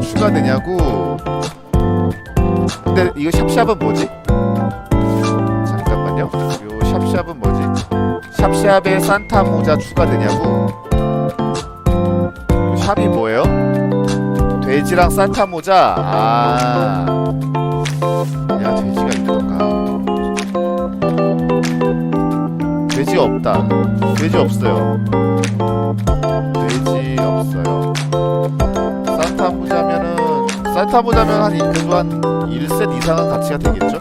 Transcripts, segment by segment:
추가되냐고 근데 이거 샵샵은 뭐지? 잠깐만요 요 샵샵은 뭐지? 샵샵에 산타 모자 추가되냐고 요 샵이 뭐예요? 돼지랑 산타 모자 아 야, 돼지가 있던가. 돼지 없다. 돼지 없어요. 돼지 없어요. 산타 모자면 한 이- 그래도 한 1셋 이상은 가치가 되겠죠?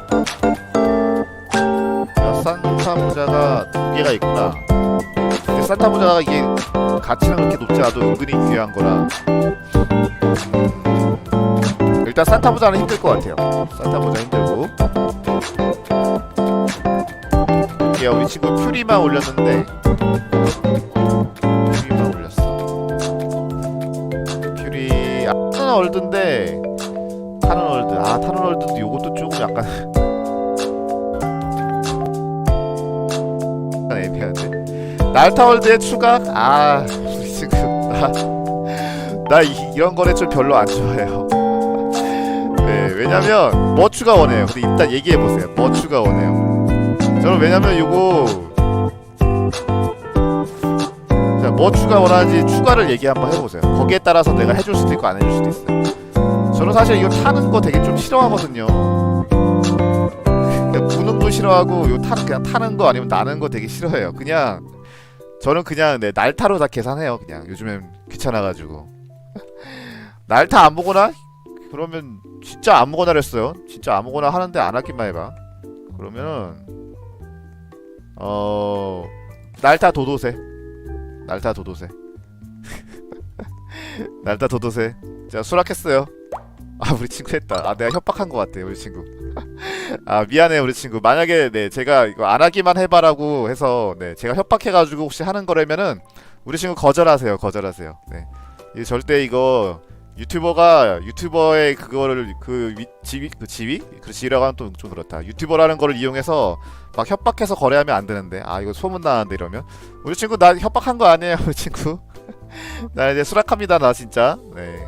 야, 산타 모자가 두 개가 있구나. 근데 산타 모자가 이게 가치는 그렇게 높지 않아도 은근히 귀한 거라. 음, 일단 산타 모자는 힘들 것 같아요. 산타 모자 힘들고. 이게 우리 친구 퓨리만 올렸는데 퓨리만 올렸어. 퓨리 아, 월드인데 타는 월드 아 타는 월드도 요것도 조금 약간 약간 애매한데 날타 월드에 추가 아 우리 친구 나나 이런 거래 좀 별로 안 좋아해요. 네, 왜냐면 뭐 추가 원해요. 근데 일단 얘기해 보세요. 뭐 추가 원해요. 저는 왜냐면 요거 자, 뭐 추가 원하는지 추가를 얘기 한번 해보세요. 거기에 따라서 내가 해줄 수도 있고 안 해줄 수도 있어요. 저는 사실 이거 타는 거 되게 좀 싫어하거든요. 부는 거 싫어하고 요 타는 그냥 타는 거 아니면 나는 거 되게 싫어해요. 그냥 저는 그냥 네, 날타로 다 계산해요. 그냥 요즘엔 귀찮아가지고 날타 안 보거나 그러면 진짜 아무거나 했어요. 진짜 아무거나 하는데 안 하기만 해봐. 그러면은 어 날타 도도새 날타 도도새 날타 도도새 제가 수락했어요. 아 우리 친구 했다. 아 내가 협박한 것 같아 우리 친구. 아 미안해 우리 친구. 만약에 네 제가 이거 안 하기만 해봐라고 해서 네 제가 협박해가지고 혹시 하는 거라면은 우리 친구 거절하세요 거절하세요. 네 이거 절대 이거 유튜버가 유튜버의 그거를 그 위, 지위 그 지위 그 지위라고 하면 또 좀 그렇다. 유튜버라는 거를 이용해서 막 협박해서 거래하면 안 되는데 아 이거 소문 나는데 이러면 우리 친구 나 협박한 거 아니에요 우리 친구 나 이제 수락합니다 나 진짜 네